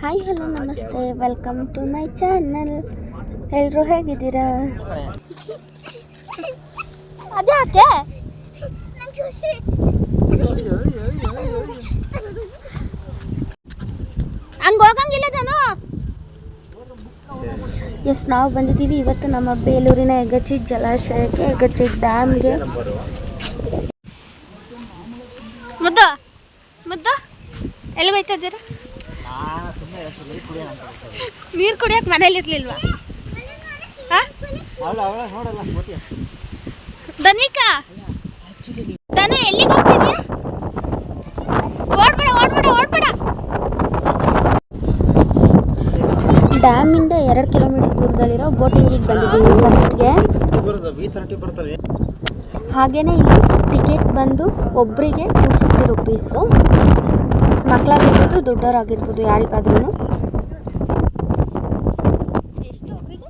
Hi hello ನಮಸ್ತೆ welcome to my channel ಎಲ್ಲರೂ ಹೇಗಿದ್ದೀರಾ? ಅದ್ಯಾಕೆ ಹಂಗೆ ಹೋಗಂಗಿಲ್ಲ ತಾನು? ಎಸ್ ನಾವು ಬಂದಿದ್ದೀವಿ ಇವತ್ತು ನಮ್ಮ ಬೇಲೂರಿನ ಹೆಗಚಿ ಜಲಾಶಯಕ್ಕೆ ಹೆಗಚಿ ಡ್ಯಾಮ್ಗೆ. ಮುದ್ದು ಮುದ್ದು, ಎಲ್ಲಿ ಬೈತಾ ಇದ್ದೀರಾ? ನೀರು ಕುಡಿಯೋಕೆ ಮನೇಲಿ ಇರ್ಲಿಲ್ವಾ? ಧನಿಕಾ? ಧನು, ಎಲ್ಲಿಗೆ ಹೋಗ್ತಿದ್ಯಾ? ಓಡ್ಬೇಡ ಓಡ್ಬೇಡ ಓಡ್ಬೇಡ. ಡ್ಯಾಮಿಂದ ಎರಡು ಕಿಲೋಮೀಟರ್ ದೂರದಲ್ಲಿರೋ ಬೋಟಿಂಗ್ ಬಂದಿದ್ದೀವಿ ಫಸ್ಟ್ಗೆ. ಹಾಗೇನೇ ಇಲ್ಲಿ ಟಿಕೆಟ್ ಬಂದು ಒಬ್ಬರಿಗೆ ಟು ಫಿಫ್ಟಿ ರುಪೀಸು ಮಕ್ಕಳಾಗಿರ್ಬೋದು ದೊಡ್ಡವರಾಗಿರ್ಬೋದು ಯಾರಿಗಾದ್ರೂ ಎಷ್ಟು ಒಬ್ಬರಿಗೆ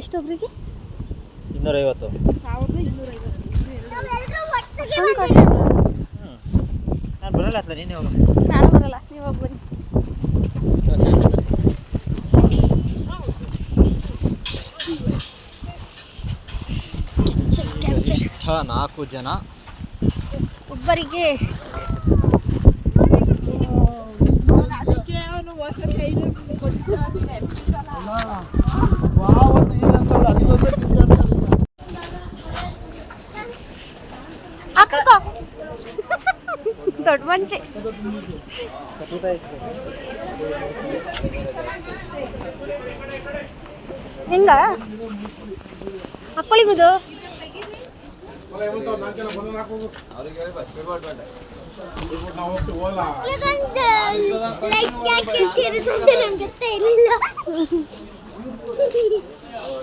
ಎಷ್ಟು ಒಬ್ಬರಿಗೆ ಇನ್ನೂರೈವತ್ತು. ನಾನು ಬರಲ್ಲ ಅತ್ಲ ನೀನೇ ಹೋಗು ನಾನು ಬರಲ್ಲ ನೀವು ಹೋಗಿ ಬನ್ನಿ. ಇಷ್ಟ ನಾಲ್ಕು ಜನ. ಒಬ್ಬರಿಗೆ ಹಾಕ್ಸ್ಕೋ ದೊಡ್ಡ ಮಂಚಿ ಹೆಂಗ ಹಾಕೊಳ್ಳಿ ಮುದು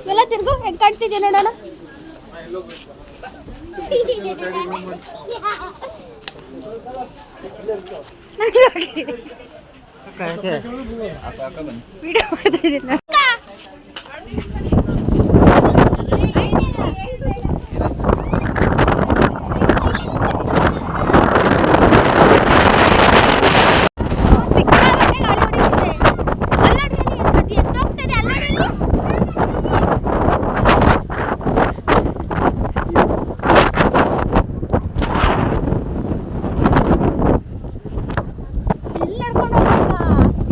ಎಲ್ಲ ತಿರ್ಗು ಹೆಂಗ್ ಕಾಣ್ತಿದ್ಯ ನೋಡೋಣ ವಿಡಿಯೋ ಮಾಡ್ತಾ ಇಲ್ಲಿ ನಡ್ಕೊಂಡು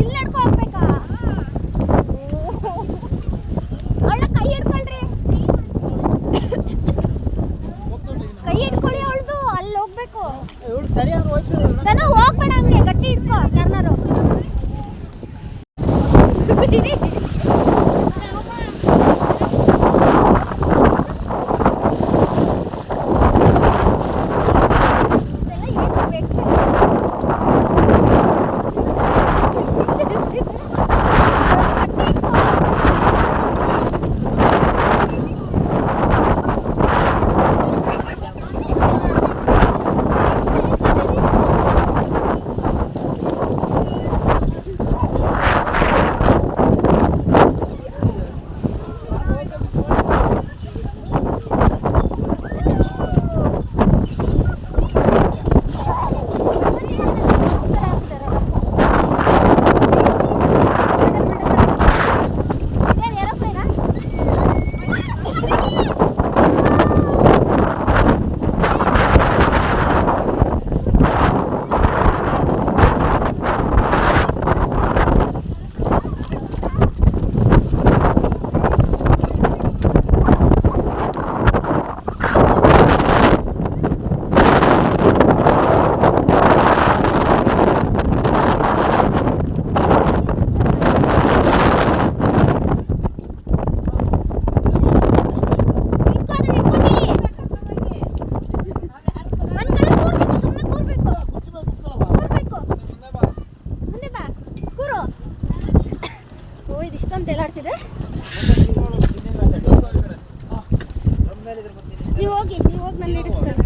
ನೀವು ಹೋಗಿ ನೀವು ಹೋಗಿ ನಾನು ಇಡಿಸ್ಕೊಂಡು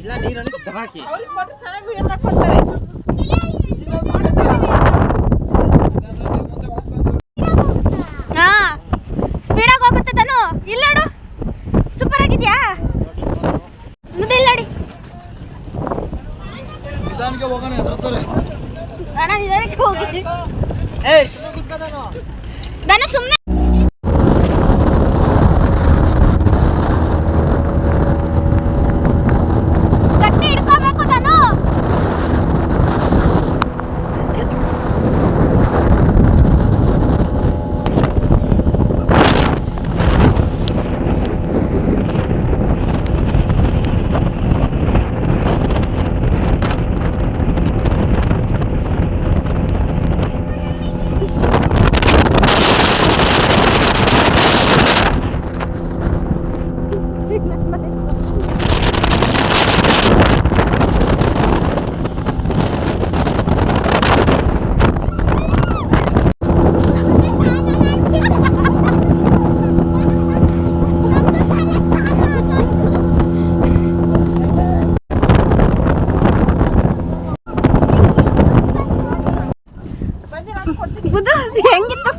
ಇಲ್ಲ ನೀರಲ್ಲಿ ದಬಾಕಿ ಚೆನ್ನಾಗಿ ನಿಧಾನಕ್ಕೆ ಹೋಗೋಣ ಹೆದರ್ತಾರೆ. ಅಣ್ಣ ಸುಮ್ಮನೆ ಕುತ್ಕೋದಾನು ನಾನು ಸುಮ್ಮನೆ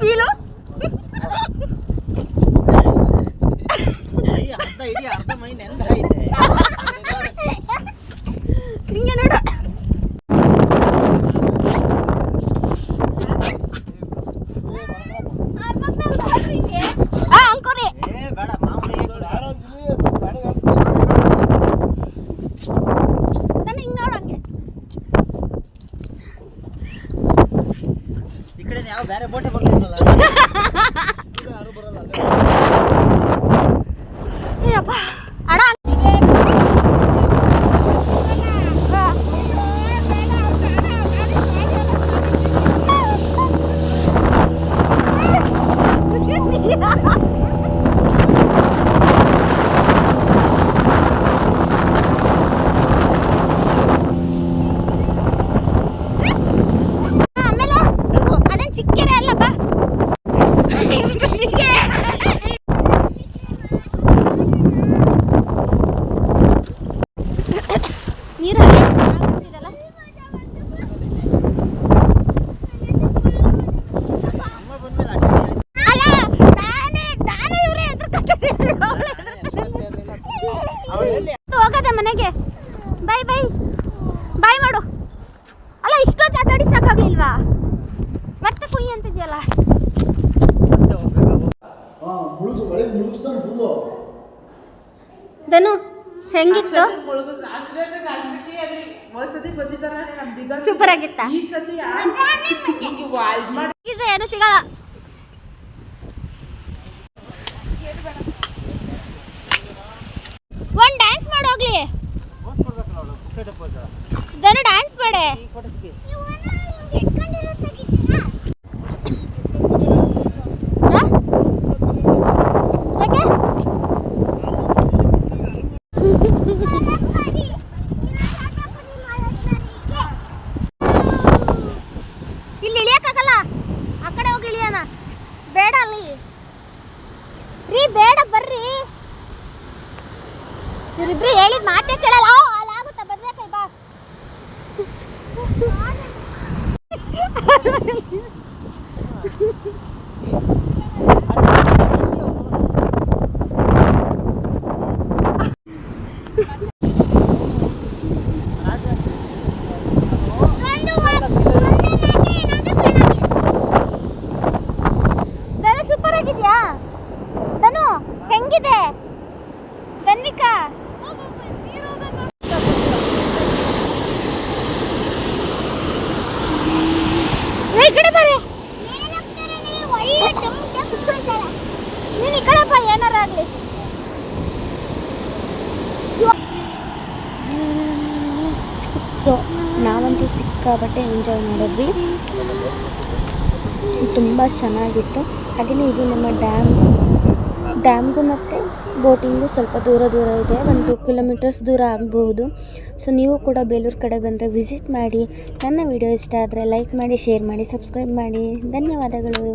पी लो வேற போட்டு போட்டு ಇಲ್ವಾ ಮತ್ತೆ ಕುಯ್ಯ ಅಂತಿದ್ಯಲ್ಲ? ಧನು ಹೆಂಗಿತ್ತು? ಸೂಪರ್ ಆಗಿತ್ತಾ? ಏನು ಸಿಗಲ್ಲ. ಎಂಜಾಯ್ ಮಾಡಿದ್ವಿ. ತುಂಬ ಚೆನ್ನಾಗಿತ್ತು. ಹಾಗೆಯೇ ಇದು ನಮ್ಮ ಡ್ಯಾಮ್, ಡ್ಯಾಮ್ಗೂ ಮತ್ತು ಬೋಟಿಂಗು ಸ್ವಲ್ಪ ದೂರ ದೂರ ಇದೆ. ಒಂದು ಟೂ ಕಿಲೋಮೀಟರ್ಸ್ ದೂರ ಆಗಬಹುದು ಸೊ ನೀವು ಕೂಡ ಬೇಲೂರು ಕಡೆ ಬಂದರೆ ವಿಸಿಟ್ ಮಾಡಿ. ನನ್ನ ವಿಡಿಯೋ ಇಷ್ಟ ಆದರೆ ಲೈಕ್ ಮಾಡಿ, ಶೇರ್ ಮಾಡಿ, ಸಬ್ಸ್ಕ್ರೈಬ್ ಮಾಡಿ. ಧನ್ಯವಾದಗಳು.